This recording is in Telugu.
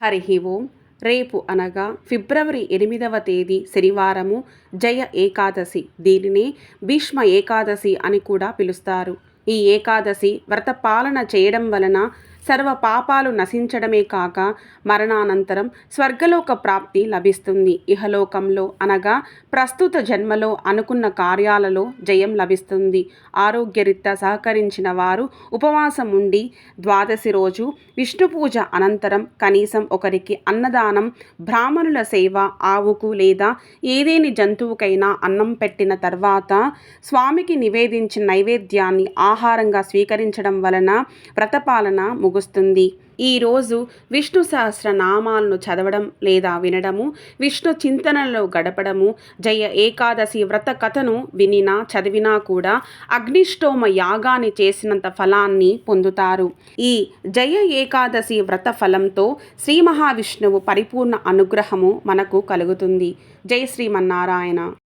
హరి ఓం. రేపు అనగా ఫిబ్రవరి ఎనిమిదవ తేదీ శనివారము జయ ఏకాదశి. దీనిని భీష్మ ఏకాదశి అని కూడా పిలుస్తారు. ఈ ఏకాదశి వ్రత పాలన చేయడం వలన సర్వ పాపాలు నశించడమే కాక మరణానంతరం స్వర్గలోక ప్రాప్తి లభిస్తుంది. ఇహలోకంలో అనగా ప్రస్తుత జన్మలో అనుకున్న కార్యాలలో జయం లభిస్తుంది. ఆరోగ్యరీత్యా సహకరించిన వారు ఉపవాసం ఉండి ద్వాదశి రోజు విష్ణు పూజ అనంతరం కనీసం ఒకరికి అన్నదానం బ్రాహ్మణుల సేవ ఆవుకు లేదా ఏదేని జంతువుకైనా అన్నం పెట్టిన తర్వాత స్వామికి నివేదించిన నైవేద్యాన్ని ఆహారంగా స్వీకరించడం వలన వ్రతపాలన ముగుస్తుంది ఈరోజు విష్ణు సహస్ర నామాలను చదవడం లేదా వినడము విష్ణు చింతనలో గడపడము జయ ఏకాదశి వ్రత కథను వినినా చదివినా కూడా అగ్నిష్టోమ యాగాన్ని చేసినంత ఫలాన్ని పొందుతారు. ఈ జయ ఏకాదశి వ్రత ఫలంతో శ్రీ మహావిష్ణువు పరిపూర్ణ అనుగ్రహము మనకు కలుగుతుంది. జై శ్రీమన్నారాయణ